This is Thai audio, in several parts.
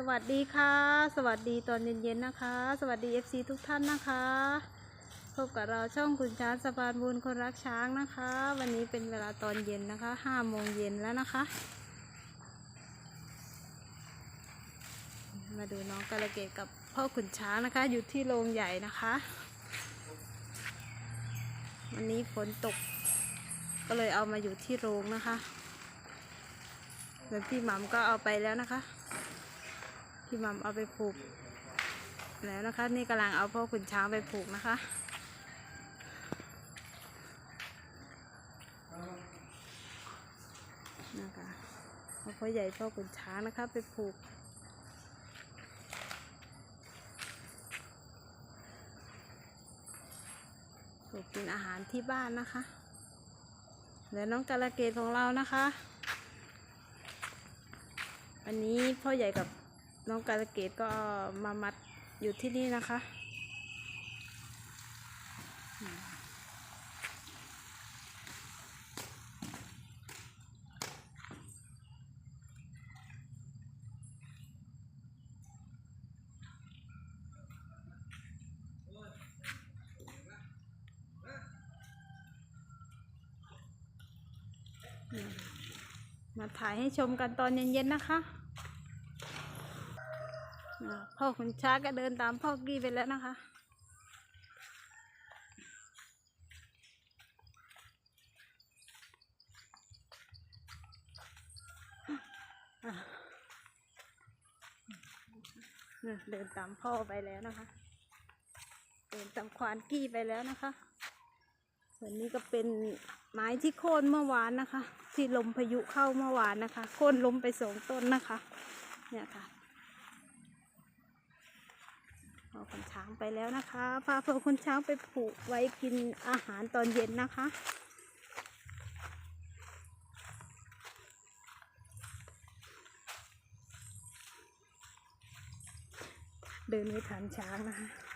สวัสดีค่ะ สวัสดีตอนเย็นๆนะคะ สวัสดี FC ทุกท่านนะคะ พบกับเราช่องคุณช้างสะพานบุญคนรักช้างนะคะ วันนี้เป็นเวลาตอนเย็นนะคะ5โมงเย็นแล้วนะคะ มาดูน้องกาลเกตกับพ่อขุนช้างนะคะ อยู่ที่โรงใหญ่นะคะ วันนี้ฝนตกก็เลยเอามาอยู่ที่โรงนะคะแล้วพี่หมัมก็เอาไปแล้วนะคะ พี่มัมเอาไปผูก แล้วนะคะ นี่กำลังเอาพ่อขุนช้างไปผูกนะคะ นะคะเอาพ่อใหญ่พ่อขุนช้างนะคะ ไปผูกผูกกินอาหารที่บ้านนะคะแล้วน้องกาลเกตของเรานะคะวันนี้พ่อใหญ่กับ น้องกาลเกตก็มามัดอยู่ที่นี่นะคะ มาถ่ายให้ชมกันตอนเย็นๆนะคะ พ่อขุนช้างก็เดินตามพ่อกี้ไปแล้วนะคะเนี่ยเดินตามพ่อไปแล้วนะคะ เดินตามควานกี้ไปแล้วนะคะส่วนนี้ก็เป็นไม้ที่โค่นเมื่อวานนะคะ ที่ลมพายุเข้าเมื่อวานนะคะ โค่นล้มไปสองต้นนะคะ เนี่ยค่ะ เอาคนช้างไปแล้วนะคะพาเพื่อคนช้างไปผูกไว้กินอาหารตอนเย็นนะคะเดินไม่ทันช้างนะคะ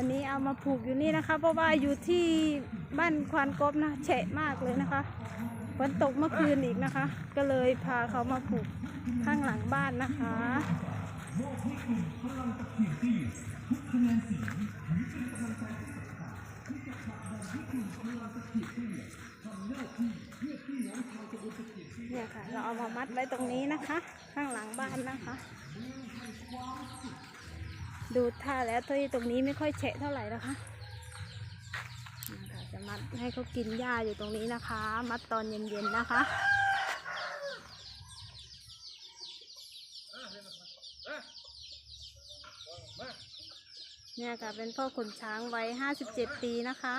วันนี้เอามาผูกอยู่นี่นะคะ เพราะว่าอยู่ที่บ้านควานกบนะแฉะมากเลยนะคะฝนตกเมื่อคืนอีกนะคะ ก็เลยพาเขามาผูกข้างหลังบ้านนะคะเนี่ เนี่ยค่ะ เราเอามามัดไว้ตรงนี้นะคะ ข้างหลังบ้านนะคะ ดูท่าแล้วที่ตรงนี้ไม่ค่อยเฉะเท่าไหร่นะคะจะมัดให้เขากินหญ้าอยู่ตรงนี้นะคะ มัดตอนเย็นๆนะคะ เนี่ยค่ะเป็นพ่อขุนช้างวัย57ปีนะคะ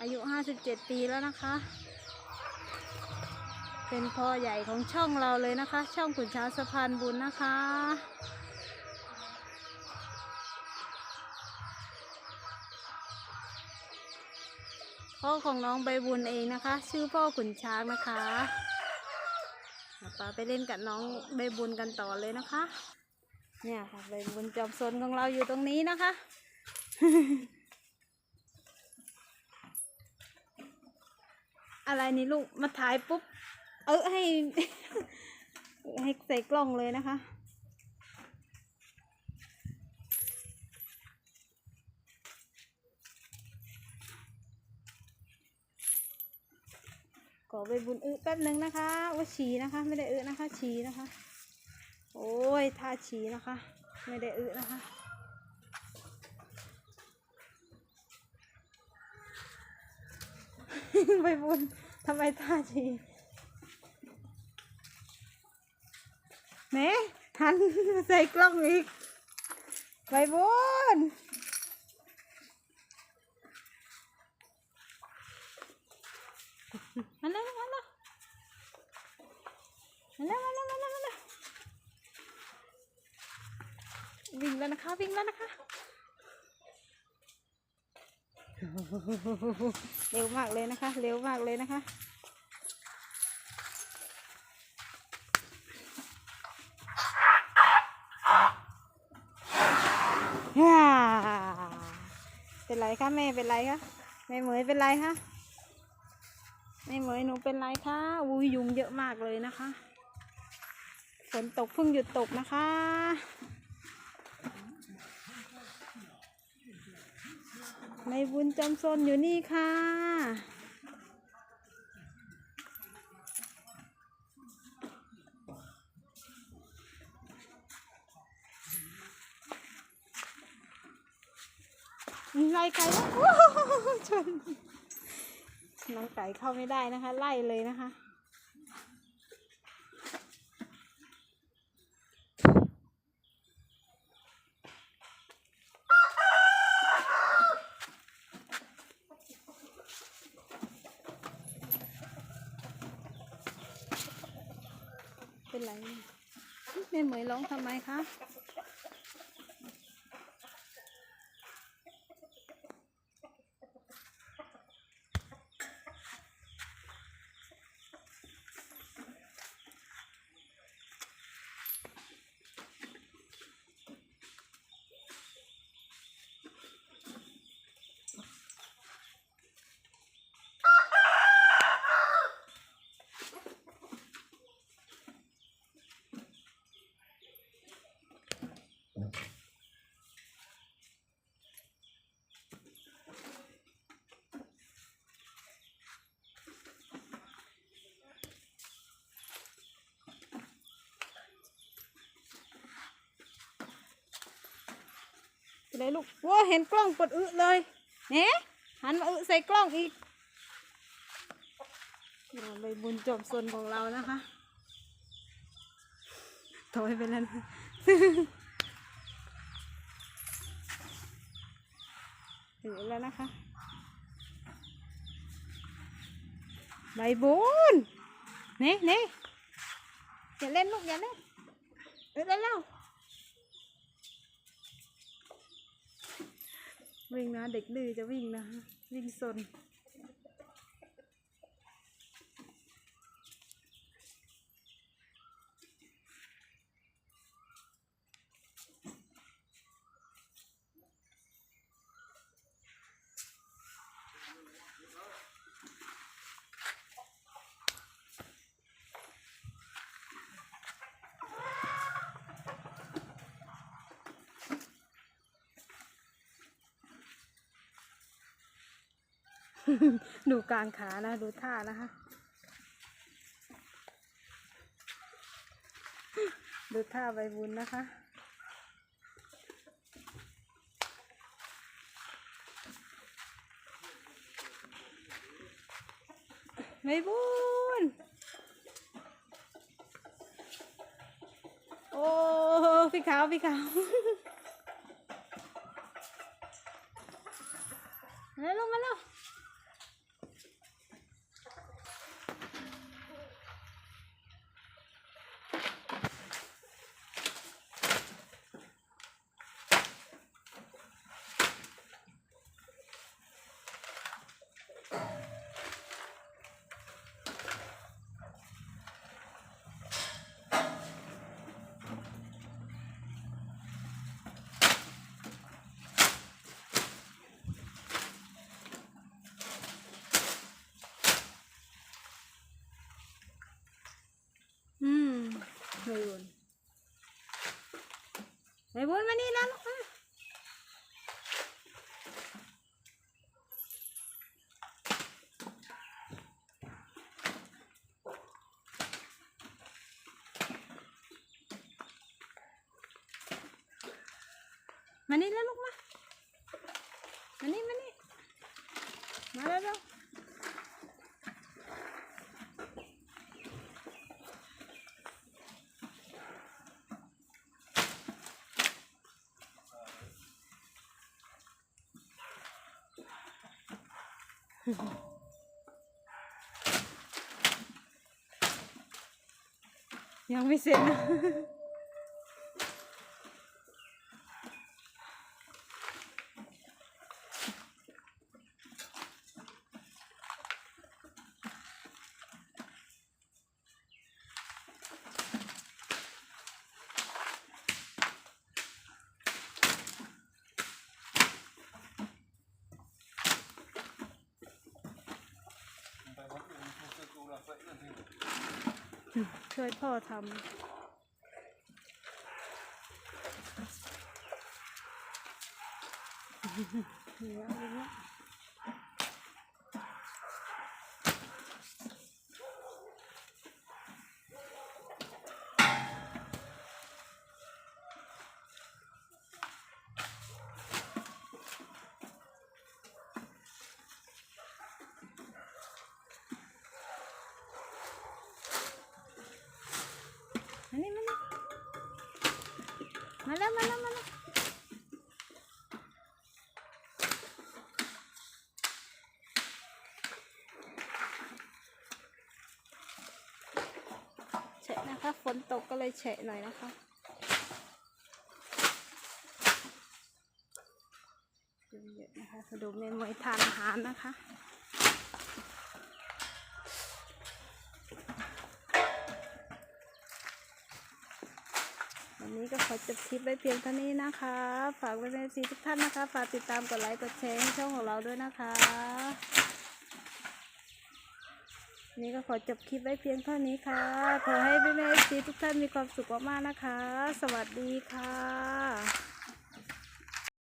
อายุ57ปีแล้วนะคะ เป็นพ่อใหญ่ของช่องเราเลยนะคะ ช่องขุนช้างสะพานบุญนะคะพ่อของน้องใบบุญเองนะคะ ชื่อพ่อขุนช้างนะคะป้าไปเล่นกับน้องใบบุญกันต่อเลยนะคะ เนี่ยค่ะใบบุญจอมซนของเราอยู่ตรงนี้นะคะ อะไรนี่ลูกมาถ่ายปุ๊บ เออให้ ให้ใส่กล้องเลยนะคะขอไปบุญอึแป๊บหนึ่งนะคะว่าฉีนะคะ ไม่ได้อึนะคะฉีนะคะ โอ้ยท่าฉีนะคะ ไม่ได้อึนะคะ ไปบุญทำไมท่าฉีเน่ทันใส่กล้องอีก ไปบุญมาแล้วมาแล้วมาแล้วมาแล้วมาแล้ว วิ่งแล้วนะคะ วิ่งแล้วนะคะ เร็วมากเลยนะคะ เร็วมากเลยนะคะเป็นไรคะแม่เป็นไรคะแม่เหมยเป็นไรคะแม่เหมยหนูเป็นไรคะอุ้ยยุงเยอะมากเลยนะคะ ฝนตกเพิ่งหยุดตกนะคะ ในบุญจำซนอยู่นี่ค่ะ ไล่ไก่ล้วโอ้โหชนน้องไก่เข้าไม่ได้นะคะ ไล่เลยนะคะ 啊 องทำไมคะเป็นลูกว้าเห็นกล้องปดอึเลยเนี่ยหันมาอึใส่กล้องอีกเราไปบุญจบส่วนของเรานะคะถอยไปแล้วนะถึงแล้วนะคะใบบุญนี่นี่อย่าเล่นลูกอย่าเล่นเออเล่นแล้ว วิ่งนะ เด็กดื้อจะวิ่งนะ วิ่งซน ดูกลางขานะ ดูท่านะคะ ดูท่าใบบุญนะคะ ใบบุญ โอ้ พี่ขาว พี่ขาวมาแล้วมาแล้ว อืมไม่บุญ ไม่บุญมานี่แล้วลู กมามานี่แล้วลูกมา มานี่มานี่ มาแล้วเร็ว ยังไม่เสร็จนะ ช่วยพ่อทำเนียอย่างเย แล้วมาแล้วมาแล้วแฉะนะคะ ฝนตกก็เลยแฉะหน่อยนะคะ เยอะๆนะคะสรุปเมนไว้ทานอาหารนะคะ นี้ก็ขอจบคลิปไว้เพียงเท่านี้นะคะ ฝากไว้ในซีทุกท่านนะคะ ฝากติดตามกดไลค์กดแชร์ให้ช่องของเราด้วยนะคะนี่ก็ขอจบคลิปไว้เพียงเท่านี้ค่ะ ขอให้แม่ๆซีทุกท่านมีความสุขมากๆนะคะ สวัสดีค่ะ